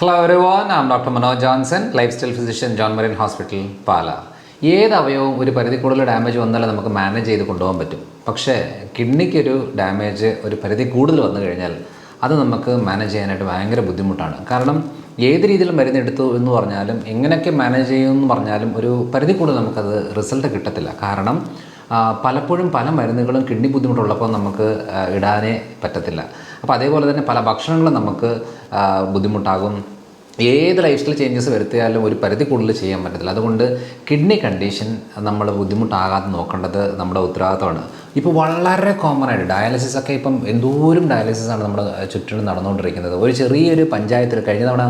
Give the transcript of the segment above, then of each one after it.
Hello everyone am doctor Manoj Johnson lifestyle physician John Marian hospital Pala ഏത് അവയവവും ഒരു പരിധി കൂടുതൽ ഡാമേജ് വന്നാലും നമുക്ക് മാനേജ് ചെയ്ത് കൊണ്ടുപോകാൻ പറ്റും. പക്ഷേ കിഡ്നിക്കൊരു ഡാമേജ് ഒരു പരിധി കൂടുതൽ വന്നു കഴിഞ്ഞാൽ അത് നമുക്ക് മാനേജ് ചെയ്യാനായിട്ട് ഭയങ്കര ബുദ്ധിമുട്ടാണ്. കാരണം ഏത് രീതിയിലും മരുന്നെടുത്തു എന്ന് പറഞ്ഞാലും എങ്ങനെയൊക്കെ മാനേജ് ചെയ്യുമെന്ന് പറഞ്ഞാലും ഒരു പരിധി കൂടുതൽ നമുക്കത് റിസൾട്ട് കിട്ടത്തില്ല. കാരണം പലപ്പോഴും പല മരുന്നുകളും കിഡ്നി ബുദ്ധിമുട്ടുള്ളപ്പോൾ നമുക്ക് ഇടാനേ പറ്റത്തില്ല. അപ്പോൾ അതേപോലെ തന്നെ പല ഭക്ഷണങ്ങളും നമുക്ക് ബുദ്ധിമുട്ടാകും. ഏത് ലൈഫ് സ്റ്റൈൽ ചേഞ്ചസ് വരുത്തിയാലും ഒരു പരിധി കൂടുതൽ ചെയ്യാൻ പറ്റത്തില്ല. അതുകൊണ്ട് കിഡ്നി കണ്ടീഷൻ നമ്മൾ ബുദ്ധിമുട്ടാകാതെ നോക്കേണ്ടത് നമ്മുടെ ഉത്തരവാദിത്തമാണ്. ഇപ്പോൾ വളരെ കോമൺ ആയിട്ട് ഡയാലിസിസ് ഒക്കെ ഇപ്പം എന്തോരം ഡയാലിസിസ് ആണ് നമ്മുടെ ചുറ്റിനും നടന്നുകൊണ്ടിരിക്കുന്നത്. ഒരു ചെറിയൊരു പഞ്ചായത്തിൽ കഴിഞ്ഞ തവണ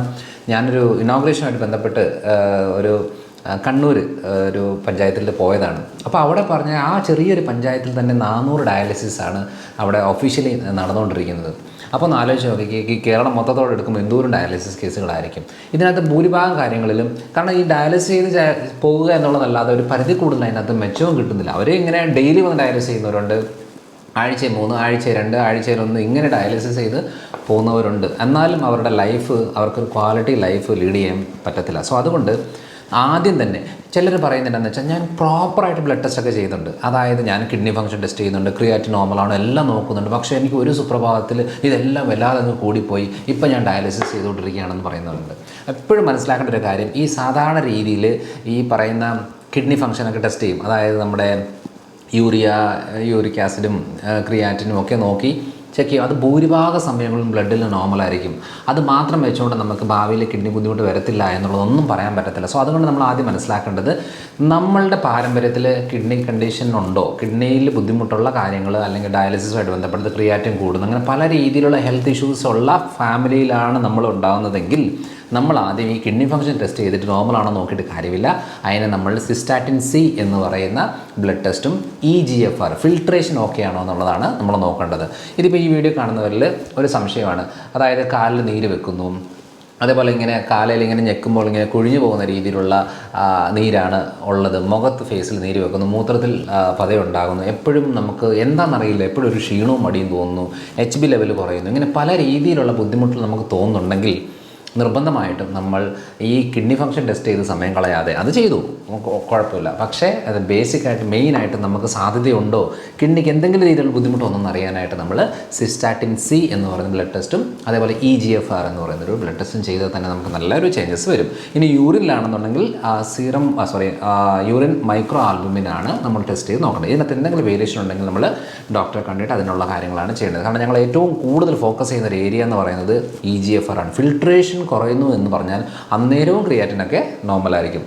ഞാനൊരു ഇനോഗ്രേഷനുമായിട്ട് ബന്ധപ്പെട്ട് ഒരു കണ്ണൂർ ഒരു പഞ്ചായത്തിൽ പോയതാണ്. അപ്പോൾ അവിടെ പറഞ്ഞ ആ ചെറിയൊരു പഞ്ചായത്തിൽ തന്നെ നാനൂറ് ഡയാലിസിസ് ആണ് അവിടെ ഒഫീഷ്യലി നടന്നുകൊണ്ടിരിക്കുന്നത്. അപ്പോൾ ഒന്ന് ആലോചിച്ച് നോക്കി ഈ കേരളം മൊത്തത്തോടെ എടുക്കുമ്പോൾ എന്തോരം ഡയാലിസിസ് കേസുകളായിരിക്കും? ഇതിനകത്ത് ഭൂരിഭാഗം കാര്യങ്ങളിലും കാരണം ഈ ഡയാലിസിസ് ചെയ്ത് പോവുക എന്നുള്ളതല്ലാതെ ഒരു പരിധി കൂടുതൽ അതിനകത്ത് മെച്ചവും കിട്ടുന്നില്ല. അവർ ഇങ്ങനെ ഡെയിലി വന്ന് ഡയാലിസിസ് ചെയ്യുന്നവരുണ്ട്. ആഴ്ച മൂന്ന് ആഴ്ച രണ്ട് ആഴ്ചയിലൊന്ന് ഇങ്ങനെ ഡയാലിസിസ് ചെയ്ത് പോകുന്നവരുണ്ട്. എന്നാലും അവരുടെ ലൈഫ് അവർക്കൊരു ക്വാളിറ്റി ലൈഫ് ലീഡ് ചെയ്യാൻ പറ്റത്തില്ല. സോ അതുകൊണ്ട് ആദ്യം തന്നെ ചിലർ പറയുന്നുണ്ടെന്ന് വെച്ചാൽ ഞാൻ പ്രോപ്പറായിട്ട് ബ്ലഡ് ടെസ്റ്റ് ഒക്കെ ചെയ്യുന്നുണ്ട് അതായത് ഞാൻ കിഡ്നി ഫംഗ്ഷൻ ടെസ്റ്റ് ചെയ്യുന്നുണ്ട് ക്രിയാറ്റിൻ നോർമലാണോ എല്ലാം നോക്കുന്നുണ്ട്. പക്ഷേ എനിക്ക് ഒരു സുപ്രഭാതത്തിൽ ഇതെല്ലാം വല്ലാതെ അങ്ങ് കൂടിപ്പോയി. ഇപ്പം ഞാൻ ഡയാലിസിസ് ചെയ്തുകൊണ്ടിരിക്കുകയാണെന്ന് പറയുന്നുണ്ട്. എപ്പോഴും മനസ്സിലാക്കേണ്ട ഒരു കാര്യം ഈ സാധാരണ രീതിയിൽ ഈ പറയുന്ന കിഡ്നി ഫംഗ്ഷനൊക്കെ ടെസ്റ്റ് ചെയ്യും. അതായത് നമ്മുടെ യൂറിയ യൂറിക് ആസിഡും ക്രിയാറ്റിനും ഒക്കെ നോക്കി ചെക്ക് ചെയ്യും. അത് ഭൂരിഭാഗ സമയങ്ങളും ബ്ലഡിൽ നോർമലായിരിക്കും അത് മാത്രം വെച്ചുകൊണ്ട് നമുക്ക് ഭാവിയിൽ കിഡ്നി ബുദ്ധിമുട്ട് വരത്തില്ല എന്നുള്ളതൊന്നും പറയാൻ പറ്റത്തില്ല. സോ അതുകൊണ്ട് നമ്മൾ ആദ്യം മനസ്സിലാക്കേണ്ടത് നമ്മളുടെ പാരമ്പര്യത്തിൽ കിഡ്നി കണ്ടീഷൻ ഉണ്ടോ? കിഡ്നിയിൽ ബുദ്ധിമുട്ടുള്ള കാര്യങ്ങൾ അല്ലെങ്കിൽ ഡയാലിസിസുമായിട്ട് ബന്ധപ്പെട്ട് ക്രിയാറ്റിൻ കൂടുന്നു. അങ്ങനെ പല രീതിയിലുള്ള ഹെൽത്ത് ഇഷ്യൂസ് ഉള്ള ഫാമിലിയിലാണ് നമ്മൾ ഉണ്ടാകുന്നതെങ്കിൽ നമ്മൾ ആദ്യം ഈ കിഡ്നി ഫംഗ്ഷൻ ടെസ്റ്റ് ചെയ്തിട്ട് നോർമൽ ആണോ നോക്കിയിട്ട് കാര്യമില്ല. അതിനെ നമ്മൾ സിസ്റ്റാറ്റിൻ സി എന്ന് പറയുന്ന ബ്ലഡ് ടെസ്റ്റും E G F R filtration okay ആണോ എന്നുള്ളതാണ് നമ്മൾ നോക്കേണ്ടത്. ഇതിപ്പോൾ ഈ വീഡിയോ കാണുന്നവരിൽ ഒരു സംശയമാണ്. അതായത് കാലിൽ നീര് വെക്കുന്നു. അതേപോലെ ഇങ്ങനെ കാലയിൽ ഇങ്ങനെ ഞെക്കുമ്പോൾ ഇങ്ങനെ കുഴിഞ്ഞു പോകുന്ന രീതിയിലുള്ള നീരാണ് ഉള്ളത്. മുഖത്ത് ഫേസിൽ നീര് വെക്കുന്നു. മൂത്രത്തിൽ പതയുണ്ടാകുന്നു. എപ്പോഴും നമുക്ക് എന്താണെന്നറിയില്ല. എപ്പോഴും ഒരു ക്ഷീണവും മടിയും തോന്നുന്നു. എച്ച് ബി ലെവൽ കുറയുന്നു. ഇങ്ങനെ പല രീതിയിലുള്ള ബുദ്ധിമുട്ടുകൾ നമുക്ക് തോന്നുന്നുണ്ടെങ്കിൽ നിർബന്ധമായിട്ടും നമ്മൾ ഈ കിഡ്നി ഫംഗ്ഷൻ ടെസ്റ്റ് ചെയ്ത് സമയം കളയാതെ അത് ചെയ്തു. കുഴപ്പമില്ല. പക്ഷേ അത് ബേസിക്കായിട്ട് മെയിനായിട്ട് നമുക്ക് സാധ്യതയുണ്ടോ? കിഡ്നിക്ക് എന്തെങ്കിലും രീതിയിലുള്ള ബുദ്ധിമുട്ടൊന്നും അറിയാനായിട്ട് നമ്മൾ സിസ്റ്റാറ്റിൻ സി എന്ന് പറയുന്ന ബ്ലഡ് ടെസ്റ്റും അതേപോലെ ഇ ജി എഫ് ആർ എന്ന് പറയുന്ന ഒരു ബ്ലഡ് ടെസ്റ്റും ചെയ്താൽ തന്നെ നമുക്ക് നല്ലൊരു ചേഞ്ചസ് വരും. ഇനി യൂറിനിലാണെന്നുണ്ടെങ്കിൽ സീറം സോറി യൂറിൻ മൈക്രോ ആൽബുമിനാണ് നമ്മൾ ടെസ്റ്റ് ചെയ്ത് നോക്കേണ്ടത്. ഇതിനകത്ത് എന്തെങ്കിലും വേരിയേഷൻ ഉണ്ടെങ്കിൽ നമ്മൾ ഡോക്ടറെ കണ്ടിട്ട് അതിനുള്ള കാര്യങ്ങളാണ് ചെയ്യേണ്ടത്. കാരണം ഞങ്ങൾ ഏറ്റവും കൂടുതൽ ഫോക്കസ് ചെയ്യുന്ന ഒരു ഏരിയ എന്ന് പറയുന്നത് ഇ ജി എഫ് ആർ ആണ്. ഫിൽട്രേഷൻ കുറയുന്നു എന്ന് പറഞ്ഞാൽ അന്നേരവും ക്രിയാറ്റിനൊക്കെ നോർമലായിരിക്കും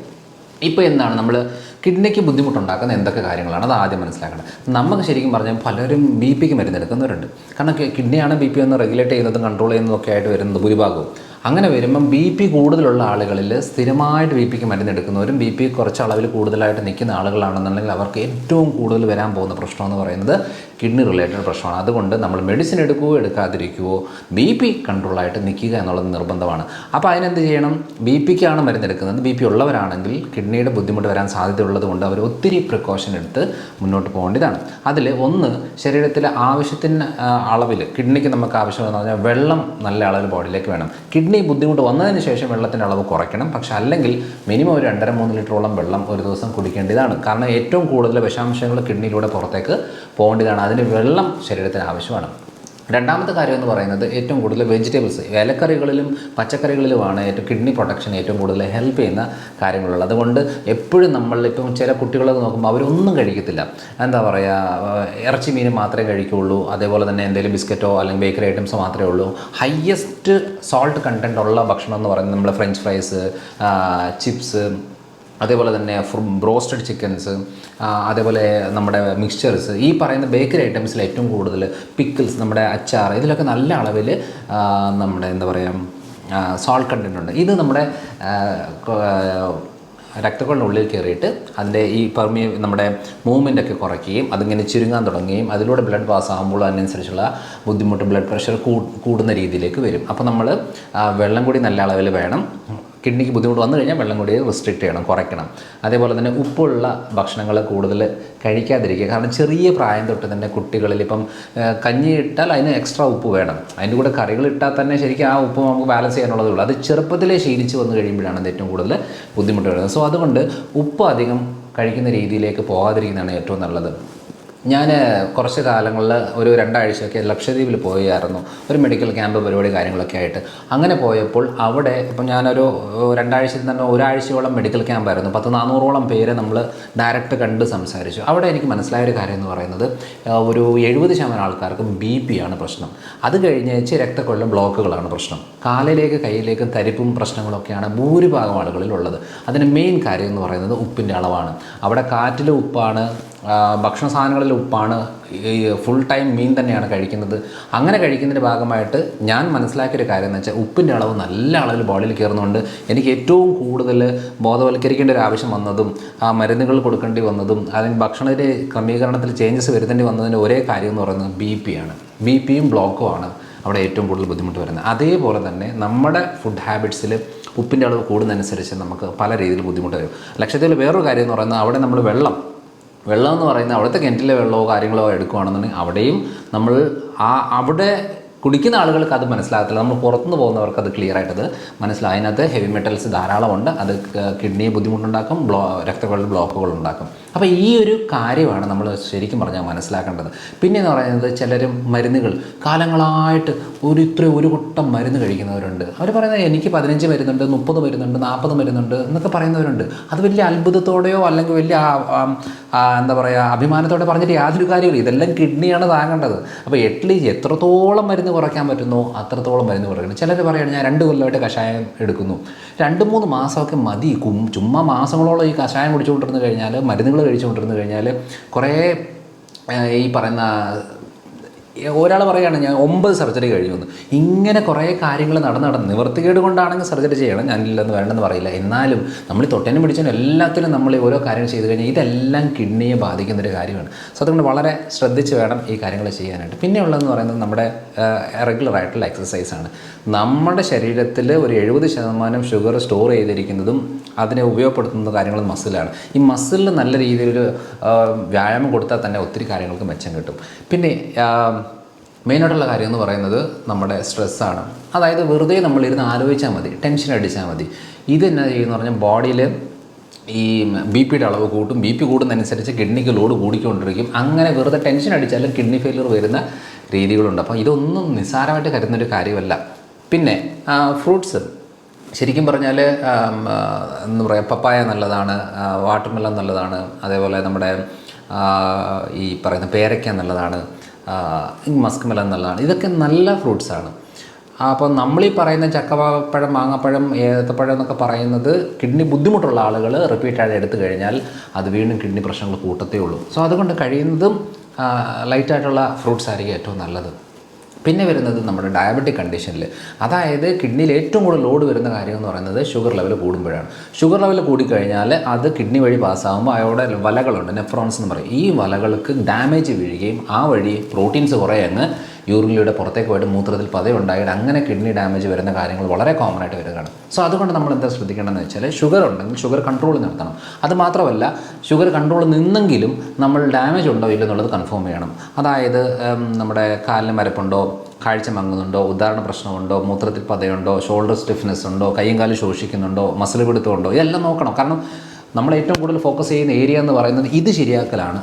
ഇപ്പോൾ എന്താണ്? നമ്മൾ കിഡ്നിക്ക് ബുദ്ധിമുട്ടുണ്ടാക്കുന്ന എന്തൊക്കെ കാര്യങ്ങളാണ്? അത് ആദ്യം മനസ്സിലാക്കണം. നമുക്ക് ശരിക്കും പറഞ്ഞാൽ പലരും ബി പിക്ക് മരുന്നെടുക്കുന്നവരുണ്ട് കാരണം കിഡ്നിയാണ് ബി പി ഒന്ന് റെഗുലേറ്റ് ചെയ്യുന്നതും കൺട്രോൾ ചെയ്യുന്നതും ഒക്കെ ആയിട്ട് വരുന്നത് ഭൂരിഭാഗവും. അങ്ങനെ വരുമ്പം ബി പി കൂടുതലുള്ള ആളുകളിൽ സ്ഥിരമായിട്ട് ബി പിക്ക് മരുന്നെടുക്കുന്നവരും ബി പി കുറച്ച് അളവിൽ കൂടുതലായിട്ട് നിൽക്കുന്ന ആളുകളാണെന്നുണ്ടെങ്കിൽ അവർക്ക് ഏറ്റവും കൂടുതൽ വരാൻ പോകുന്ന പ്രശ്നം എന്ന് പറയുന്നത് കിഡ്നി റിലേറ്റഡ് പ്രശ്നമാണ്. അതുകൊണ്ട് നമ്മൾ മെഡിസിൻ എടുക്കുകയോ എടുക്കാതിരിക്കുകയോ ബി പി കൺട്രോളായിട്ട് നിൽക്കുക എന്നുള്ളത് നിർബന്ധമാണ്. അപ്പോൾ അതിനെന്ത് ചെയ്യണം? ബി പിക്കാണ് മരുന്നെടുക്കുന്നത്. ബി പി ഉള്ളവരാണെങ്കിൽ കിഡ്നിയുടെ ബുദ്ധിമുട്ട് വരാൻ സാധ്യതയുള്ളത് കൊണ്ട് അവർ ഒത്തിരി പ്രിക്കോഷൻ എടുത്ത് മുന്നോട്ട് പോകേണ്ടതാണ്. അതിൽ ഒന്ന് ശരീരത്തിലെ ആവശ്യത്തിന് അളവിൽ കിഡ്നിക്ക് നമുക്ക് ആവശ്യമെന്ന് പറഞ്ഞാൽ വെള്ളം നല്ല അളവിൽ ബോഡിയിലേക്ക് വേണം. കിഡ്നി ബുദ്ധിമുട്ട് വന്നതിന് ശേഷം വെള്ളത്തിന്റെ അളവ് കുറയ്ക്കണം. പക്ഷേ അല്ലെങ്കിൽ മിനിമം ഒരു രണ്ടര മൂന്ന് ലിറ്ററോളം വെള്ളം ഒരു ദിവസം കുടിക്കേണ്ടതാണ്. കാരണം ഏറ്റവും കൂടുതൽ വിഷാംശങ്ങൾ കിഡ്നിയിലൂടെ പുറത്തേക്ക് പോകേണ്ടതാണ്. അതിന് വെള്ളം ശരീരത്തിന് ആവശ്യമാണ്. രണ്ടാമത്തെ കാര്യം എന്ന് പറയുന്നത് ഏറ്റവും കൂടുതൽ വെജിറ്റബിൾസ് ഇലക്കറികളിലും പച്ചക്കറികളിലുമാണ് ഏറ്റവും കിഡ്നി പ്രൊട്ടക്ഷൻ ഏറ്റവും കൂടുതൽ ഹെൽപ്പ് ചെയ്യുന്ന കാര്യങ്ങളുള്ളത്. അതുകൊണ്ട് എപ്പോഴും നമ്മൾ ഇപ്പം ചില കുട്ടികളൊക്കെ നോക്കുമ്പോൾ അവരൊന്നും കഴിക്കത്തില്ല. എന്താ പറയുക ഇറച്ചി മീൻ മാത്രമേ കഴിക്കുകയുള്ളൂ അതേപോലെ തന്നെ എന്തെങ്കിലും ബിസ്ക്കറ്റോ അല്ലെങ്കിൽ ബേക്കറി ഐറ്റംസോ മാത്രമേ ഉള്ളൂ. ഹയ്യസ്റ്റ് സോൾട്ട് കണ്ടന്റ് ഉള്ള ഭക്ഷണം എന്ന് പറയുന്നത് നമ്മൾ ഫ്രഞ്ച് ഫ്രൈസ് ചിപ്സ് അതേപോലെ തന്നെ ബ്രോസ്റ്റഡ് ചിക്കൻസ് അതേപോലെ നമ്മുടെ മിക്സ്ചേഴ്സ് ഈ പറയുന്ന ബേക്കറി ഐറ്റംസിൽ ഏറ്റവും കൂടുതൽ പിക്കിൾസ് നമ്മുടെ അച്ചാർ ഇതിലൊക്കെ നല്ല അളവിൽ നമ്മുടെ എന്താ പറയുക സോൾട്ട് കണ്ടന്റ് ഉണ്ട്. ഇത് നമ്മുടെ രക്തക്കൊള്ളിനുള്ളിൽ കയറിയിട്ട് അതിന്റെ ഈ പെർമി നമ്മുടെ മൂവ്മെന്റ് ഒക്കെ കുറയ്ക്കുകയും അതിങ്ങനെ ചുരുങ്ങാൻ തുടങ്ങുകയും അതിലൂടെ ബ്ലഡ് പാസ് ആകുമ്പോൾ അതിനനുസരിച്ചുള്ള ബുദ്ധിമുട്ട് ബ്ലഡ് പ്രഷർ കൂടുന്ന രീതിയിലേക്ക് വരും. അപ്പോൾ നമ്മൾ വെള്ളം കൂടി നല്ല അളവിൽ വേണം. കിഡ്നിക്ക് ബുദ്ധിമുട്ട് വന്നു കഴിഞ്ഞാൽ വെള്ളം കൂടി റെസ്ട്രിക്റ്റ് ചെയ്യണം കുറയ്ക്കണം. അതേപോലെ തന്നെ ഉപ്പുള്ള ഭക്ഷണങ്ങൾ കൂടുതൽ കഴിക്കാതിരിക്കുക. കാരണം ചെറിയ പ്രായം തൊട്ട് തന്നെ കുട്ടികളിൽ ഇപ്പം കഞ്ഞി ഇട്ടാൽ അതിന് എക്സ്ട്രാ ഉപ്പ് വേണം. അതിന്റെ കൂടെ കറികൾ ഇട്ടാൽ തന്നെ ശരിക്കും ആ ഉപ്പ് നമുക്ക് ബാലൻസ് ചെയ്യാനുള്ളതേ ഉള്ളൂ. അത് ചെറുപ്പത്തിലേ ശീലിച്ച് വന്നു കഴിയുമ്പോഴാണ് അത് ഏറ്റവും കൂടുതൽ ബുദ്ധിമുട്ട് വരുന്നത്. സോ അതുകൊണ്ട് ഉപ്പ് അധികം കഴിക്കുന്ന രീതിയിലേക്ക് പോകാതിരിക്കുന്നതാണ് ഏറ്റവും നല്ലത്. ഞാൻ കുറച്ച് കാലങ്ങളിൽ ഒരു രണ്ടാഴ്ചയൊക്കെ ലക്ഷദ്വീപിൽ പോയായിരുന്നു ഒരു മെഡിക്കൽ ക്യാമ്പ് പരിപാടി കാര്യങ്ങളൊക്കെ ആയിട്ട്. അങ്ങനെ പോയപ്പോൾ അവിടെ ഇപ്പം ഞാനൊരു രണ്ടാഴ്ചയിൽ തന്നെ ഒരാഴ്ചയോളം മെഡിക്കൽ ക്യാമ്പായിരുന്നു പത്ത് നാനൂറോളം പേരെ നമ്മൾ ഡയറക്റ്റ് കണ്ട് സംസാരിച്ചു. അവിടെ എനിക്ക് മനസ്സിലായ ഒരു കാര്യം എന്ന് പറയുന്നത് ഒരു എഴുപത് ശതമാനം ആൾക്കാർക്ക് ബി പി ആണ് പ്രശ്നം. അത് കഴിഞ്ഞേച്ച് രക്തക്കൊള്ളം ബ്ലോക്കുകളാണ് പ്രശ്നം. കാലിലേക്ക് കയ്യിലേക്ക് തരിപ്പും പ്രശ്നങ്ങളൊക്കെയാണ് ഭൂരിഭാഗം ആളുകളിൽ ഉള്ളത് അതിന് മെയിൻ കാര്യം എന്ന് പറയുന്നത് ഉപ്പിന്റെ അളവാണ്. അവിടെ കാറ്റിലെ ഉപ്പാണ് ഭക്ഷണ സാധനങ്ങളിൽ ഉപ്പാണ് ഈ ഫുൾ ടൈം മീൻ തന്നെയാണ് കഴിക്കുന്നത്. അങ്ങനെ കഴിക്കുന്നതിന്റെ ഭാഗമായിട്ട് ഞാൻ മനസ്സിലാക്കിയൊരു കാര്യം എന്ന് വെച്ചാൽ ഉപ്പിന്റെ അളവ് നല്ല അളവിൽ ബോഡിയിൽ കയറുന്നുണ്ട്. എനിക്ക് ഏറ്റവും കൂടുതൽ ബോധവൽക്കരിക്കേണ്ട ഒരു ആവശ്യം വന്നതും ആ മരുന്നുകൾ കൊടുക്കേണ്ടി വന്നതും അല്ലെങ്കിൽ ഭക്ഷണത്തിന്റെ ക്രമീകരണത്തിൽ ചേഞ്ചസ് വരുത്തേണ്ടി വന്നതിന്റെ ഒരേ കാര്യം എന്ന് പറയുന്നത് ബി പി ആണ്. ബി പിയും ബ്ലോക്കും ആണ് അവിടെ ഏറ്റവും കൂടുതൽ ബുദ്ധിമുട്ട് വരുന്നത്. അതേപോലെ തന്നെ നമ്മുടെ ഫുഡ് ഹാബിറ്റ്സിൽ ഉപ്പിന്റെ അളവ് കൂടുന്നതനുസരിച്ച് നമുക്ക് പല രീതിയിൽ ബുദ്ധിമുട്ട് വരും. ലക്ഷദ്വീപിൽ വേറൊരു കാര്യം എന്ന് പറയുന്നത് അവിടെ നമ്മൾ വെള്ളം വെള്ളം എന്ന് പറയുന്നത് അവിടുത്തെ കിണറ്റിലെ വെള്ളമോ കാര്യങ്ങളോ എടുക്കുകയാണെന്നുണ്ടെങ്കിൽ അവിടെയും നമ്മൾ ആ അവിടെ കുടിക്കുന്ന ആളുകൾക്ക് അത് മനസ്സിലാകത്തില്ല. നമ്മൾ പുറത്തുനിന്ന് പോകുന്നവർക്ക് അത് ക്ലിയർ ആയിട്ടത് മനസ്സിലാവും അതിനകത്ത് ഹെവി മെറ്റൽസ് ധാരാളമുണ്ട്. അത് കിഡ്നിയെ ബുദ്ധിമുട്ടുണ്ടാക്കും ബ്ലോ രക്തക്കുഴൽ ബ്ലോക്കുകൾ ഉണ്ടാക്കും അപ്പോൾ ഈ ഒരു കാര്യമാണ് നമ്മൾ ശരിക്കും പറഞ്ഞാൽ മനസ്സിലാക്കേണ്ടത്. പിന്നെ എന്ന് പറയുന്നത് ചിലരും മരുന്നുകൾ കാലങ്ങളായിട്ട് ഒരു ഇത്ര ഒരു കൂട്ടം മരുന്ന് കഴിക്കുന്നവരുണ്ട്. അവർ പറയുന്നത് എനിക്ക് പതിനഞ്ച് മരുന്നുണ്ട് മുപ്പത് മരുന്നുണ്ട് നാൽപ്പത് മരുന്നുണ്ട് എന്നൊക്കെ പറയുന്നവരുണ്ട്. അത് വലിയ അത്ഭുതത്തോടെയോ അല്ലെങ്കിൽ വലിയ എന്താ പറയുക അഭിമാനത്തോടെ പറഞ്ഞിട്ട് യാതൊരു കാര്യമില്ല ഇതെല്ലാം കിഡ്നിയാണ് താങ്ങേണ്ടത്. അപ്പോൾ അറ്റ്ലീസ്റ്റ് എത്രത്തോളം മരുന്ന് കുറയ്ക്കാൻ പറ്റുന്നോ അത്രത്തോളം മരുന്ന് കുറയ്ക്കണം. ചിലർ പറയുകയാണ് ഞാൻ രണ്ട് കൊല്ലമായിട്ട് കഷായം എടുക്കുന്നു. രണ്ട് മൂന്ന് മാസമൊക്കെ മതി. ചുമ്മാ മാസങ്ങളോളം ഈ കഷായം കുടിച്ചുകൊണ്ടിരുന്ന് കഴിഞ്ഞാൽ മരുന്നുകൾ കഴിച്ചുകൊണ്ടിരുന്ന് കഴിഞ്ഞാൽ കുറേ ഈ പറയുന്ന ഒരാൾ പറയുകയാണ് ഞാൻ ഒമ്പത് സർജറി കഴിഞ്ഞു എന്ന്. ഇങ്ങനെ കുറേ കാര്യങ്ങൾ നടന്ന് നടന്ന് നിവർത്തികേട് കൊണ്ടാണെങ്കിൽ സർജറി ചെയ്യണം ഞാനില്ലെന്ന് വേണ്ടെന്ന് പറയില്ല. എന്നാലും നമ്മൾ തൊട്ടനും പിടിച്ചതിനും എല്ലാത്തിനും നമ്മൾ ഓരോ കാര്യങ്ങൾ ചെയ്തു കഴിഞ്ഞാൽ ഇതെല്ലാം കിഡ്നിയെ ബാധിക്കുന്ന ഒരു കാര്യമാണ്. സോ അതുകൊണ്ട് വളരെ ശ്രദ്ധിച്ച് വേണം ഈ കാര്യങ്ങൾ ചെയ്യാനായിട്ട്. പിന്നെ ഉള്ളതെന്ന് പറയുന്നത് നമ്മുടെ റെഗുലർ ആയിട്ടുള്ള എക്സസൈസാണ് നമ്മുടെ ശരീരത്തിൽ ഒരു എഴുപത് ശതമാനം ഷുഗർ സ്റ്റോർ ചെയ്തിരിക്കുന്നതും അതിനെ ഉപയോഗപ്പെടുത്തുന്ന കാര്യങ്ങളും മസിലാണ് ഈ മസിലിൽ നല്ല രീതിയിലൊരു വ്യായാമം കൊടുത്താൽ തന്നെ ഒത്തിരി കാര്യങ്ങൾക്ക് മെച്ചം കിട്ടും. പിന്നെ മെയിനായിട്ടുള്ള കാര്യം എന്ന് പറയുന്നത് നമ്മുടെ സ്ട്രെസ്സാണ് അതായത് വെറുതെ നമ്മളിരുന്ന് ആലോചിച്ചാൽ മതി ടെൻഷൻ അടിച്ചാൽ മതി. ഇത് എന്നാ ചെയ്യുന്ന പറഞ്ഞാൽ ബോഡിയിൽ ഈ ബി പിയുടെ അളവ് കൂട്ടും ബി പി കൂടുന്നതനുസരിച്ച് കിഡ്നിക്ക് ലോഡ് കൂടിക്കൊണ്ടിരിക്കും. അങ്ങനെ വെറുതെ ടെൻഷൻ അടിച്ചാലും കിഡ്നി ഫെയിലിയർ വരുന്ന രീതികളുണ്ട്. അപ്പോൾ ഇതൊന്നും നിസ്സാരമായിട്ട് കരുതുന്നൊരു കാര്യമല്ല. പിന്നെ ഫ്രൂട്ട്സ് ശരിക്കും പറഞ്ഞാൽ എന്ന് പറയുക പപ്പായ നല്ലതാണ് വാട്ടർമെലൺ നല്ലതാണ് അതേപോലെ നമ്മുടെ ഈ പറയുന്ന പേരയ്ക്ക നല്ലതാണ് മസ്ക് മെലൺ എന്നുള്ളതാണ് ഇതൊക്കെ നല്ല ഫ്രൂട്ട്സാണ് അപ്പോൾ നമ്മൾ ഈ പറയുന്ന ചക്കപ്പഴം മാങ്ങാപ്പഴം ഏത്തപ്പഴം എന്നൊക്കെ പറയുന്നത് കിഡ്നി ബുദ്ധിമുട്ടുള്ള ആളുകൾ റിപ്പീറ്റായിട്ട് എടുത്തു കഴിഞ്ഞാൽ അത് വീണ്ടും കിഡ്നി പ്രശ്നങ്ങൾ കൂട്ടത്തേ ഉള്ളൂ. സോ അതുകൊണ്ട് കഴിയുന്നതും ലൈറ്റായിട്ടുള്ള ഫ്രൂട്ട്സ് ആയിരിക്കും ഏറ്റവും നല്ലത്. പിന്നെ വരുന്നത് നമ്മുടെ ഡയബറ്റിക് കണ്ടീഷനിൽ അതായത് കിഡ്നിയിൽ ഏറ്റവും കൂടുതൽ ലോഡ് വരുന്ന കാര്യം എന്ന് പറയുന്നത് ഷുഗർ ലെവൽ കൂടുമ്പോഴാണ്. ഷുഗർ ലെവൽ കൂടിക്കഴിഞ്ഞാൽ അത് കിഡ്നി വഴി പാസ്സാകുമ്പോൾ അയോടെ വലകളുണ്ട് നെഫ്രോൺസ് എന്ന് പറയും. ഈ വലകൾക്ക് ഡാമേജ് വീഴുകയും ആ വഴി പ്രോട്ടീൻസ് കുറേ അങ്ങ് യൂറിനിലൂടെ പുറത്തേക്ക് പോയിട്ട് മൂത്രത്തിൽ പതയുണ്ടായിട്ട് അങ്ങനെ കിഡ്നി ഡാമേജ് വരുന്ന കാര്യങ്ങൾ വളരെ കോമൺ ആയിട്ട് വരുന്നതാണ് സോ അതുകൊണ്ട് നമ്മൾ എന്താ ശ്രദ്ധിക്കേണ്ടതെന്ന് വെച്ചാൽ ഷുഗർ ഉണ്ടെങ്കിൽ ഷുഗർ കൺട്രോൾ നടത്തണം അത് മാത്രമല്ല ഷുഗർ കൺട്രോൾ നിന്നെങ്കിലും നമ്മൾ ഡാമേജ് ഉണ്ടോ ഇല്ലെന്നുള്ളത് കൺഫേം ചെയ്യണം. അതായത് നമ്മുടെ കാലിന് മരപ്പുണ്ടോ കാഴ്ച മങ്ങുന്നുണ്ടോ ഉദാഹരണ പ്രശ്നമുണ്ടോ മൂത്രത്തിൽ പതയുണ്ടോ ഷോൾഡർ സ്റ്റിഫ്നെസ് ഉണ്ടോ കൈയും കാലും ശോഷിക്കുന്നുണ്ടോ മസിൽ പിടുത്തമുണ്ടോ ഇതെല്ലാം നോക്കണം. കാരണം നമ്മൾ ഏറ്റവും കൂടുതൽ ഫോക്കസ് ചെയ്യുന്ന ഏരിയ എന്ന് പറയുന്നത് ഇത് ശരിയാക്കലാണ്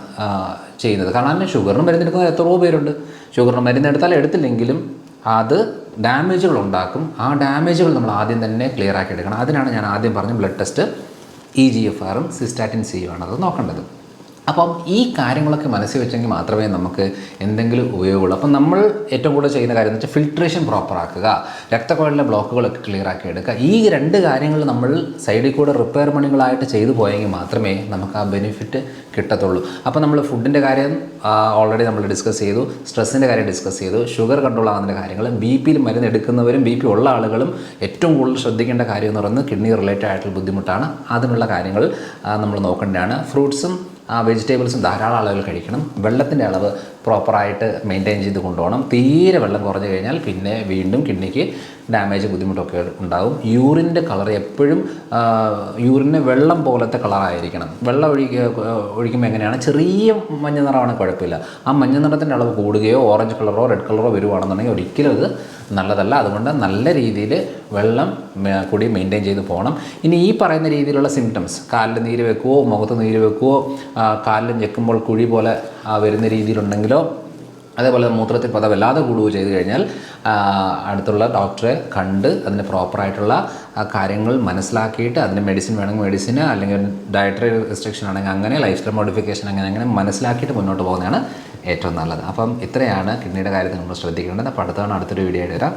ചെയ്യുന്നത്. കാരണം അതിന് ഷുഗറിന് മരുന്നെടുക്കുന്ന എത്രയോ പേരുണ്ട്. ഷുഗറിന് മരുന്നെടുത്താൽ എടുത്തില്ലെങ്കിലും അത് ഡാമേജുകൾ ഉണ്ടാക്കും ആ ഡാമേജുകൾ നമ്മൾ ആദ്യം തന്നെ ക്ലിയർ ആക്കി എടുക്കണം. അതിനാണ് ഞാൻ ആദ്യം പറഞ്ഞ blood test E G F ആറും സിസ്റ്റാറ്റിൻ സിയുമാണ് അത് നോക്കേണ്ടത്. അപ്പം ഈ കാര്യങ്ങളൊക്കെ മനസ്സിൽ വെച്ചെങ്കിൽ മാത്രമേ നമുക്ക് എന്തെങ്കിലും ഉപയോഗമുള്ളൂ. അപ്പം നമ്മൾ ഏറ്റവും കൂടുതൽ ചെയ്യുന്ന കാര്യം എന്ന് വെച്ചാൽ ഫിൽട്രേഷൻ പ്രോപ്പറാക്കുക രക്തക്കുഴലിലെ ബ്ലോക്കുകളൊക്കെ ക്ലിയർ ആക്കി എടുക്കുക. ഈ രണ്ട് കാര്യങ്ങൾ നമ്മൾ സൈഡിൽ കൂടെ റിപ്പയർ പണികളായിട്ട് ചെയ്തു പോയെങ്കിൽ മാത്രമേ നമുക്ക് ആ ബെനിഫിറ്റ് കിട്ടത്തുള്ളൂ. അപ്പോൾ നമ്മൾ ഫുഡിന്റെ കാര്യം ഓൾറെഡി നമ്മൾ ഡിസ്കസ് ചെയ്തു. സ്ട്രെസ്സിന്റെ കാര്യം ഡിസ്കസ് ചെയ്തു. ഷുഗർ കൺട്രോൾ ആകുന്ന കാര്യങ്ങൾ ബി പിയിൽ മരുന്ന് എടുക്കുന്നവരും ബി പി ഉള്ള ആളുകളും ഏറ്റവും കൂടുതൽ ശ്രദ്ധിക്കേണ്ട കാര്യം എന്ന് പറയുന്നത് കിഡ്നി റിലേറ്റഡ് ആയിട്ടുള്ള ബുദ്ധിമുട്ടാണ്. അതിനുള്ള കാര്യങ്ങൾ നമ്മൾ നോക്കേണ്ടതാണ്. ഫ്രൂട്ട്സും ആ വെജിറ്റബിൾസും ധാരാളം അളവിൽ കഴിക്കണം. വെള്ളത്തിന്റെ അളവ് പ്രോപ്പറായിട്ട് മെയിന്റെയിൻ ചെയ്ത് കൊണ്ടുപോകണം. തീരെ വെള്ളം കുറഞ്ഞു കഴിഞ്ഞാൽ പിന്നെ വീണ്ടും കിഡ്നിക്ക് ഡാമേജ് ബുദ്ധിമുട്ടൊക്കെ ഉണ്ടാകും യൂറിന്റെ കളർ എപ്പോഴും യൂറിന് വെള്ളം പോലത്തെ കളറായിരിക്കണം വെള്ളം ഒഴിക്ക ഒഴിക്കുമ്പോൾ എങ്ങനെയാണ്? ചെറിയ മഞ്ഞ നിറമാണ് കുഴപ്പമില്ല. ആ മഞ്ഞ നിറത്തിന്റെ അളവ് കൂടുകയോ ഓറഞ്ച് കളറോ റെഡ് കളറോ വരുവാണെന്നുണ്ടെങ്കിൽ ഒരിക്കലും അത് നല്ലതല്ല. അതുകൊണ്ട് നല്ല രീതിയിൽ വെള്ളം കൂടി മെയിന്റെയിൻ ചെയ്ത് പോകണം. ഇനി ഈ പറയുന്ന രീതിയിലുള്ള സിംറ്റംസ് കാലിൽ നീര് വെക്കുവോ മുഖത്ത് നീര് വെക്കുവോ കാലിൽ ഞെക്കുമ്പോൾ കുഴി പോലെ വരുന്ന രീതിയിലുണ്ടെങ്കിലോ അതേപോലെ മൂത്രത്തിൽ പത വല്ലാതെ കൂടുകയോ ചെയ്തു കഴിഞ്ഞാൽ അടുത്തുള്ള ഡോക്ടറെ കണ്ട് അതിന് പ്രോപ്പറായിട്ടുള്ള കാര്യങ്ങൾ മനസ്സിലാക്കിയിട്ട് അതിന് മെഡിസിൻ വേണമെങ്കിൽ മെഡിസിന് അല്ലെങ്കിൽ ഡയറ്ററി റെസ്ട്രിക്ഷൻ ആണെങ്കിൽ അങ്ങനെ ലൈഫ് സ്റ്റൈൽ മോഡിഫിക്കേഷൻ അങ്ങനെ അങ്ങനെ മനസ്സിലാക്കിയിട്ട് മുന്നോട്ട് പോകുന്നതാണ് ഏറ്റവും നല്ലത്. അപ്പം ഇത്രയാണ് കിഡ്നിയുടെ കാര്യത്തിൽ നമ്മൾ ശ്രദ്ധിക്കേണ്ടത്. അപ്പോൾ തവണ അടുത്തൊരു വീഡിയോ ആയിട്ട് വരാം.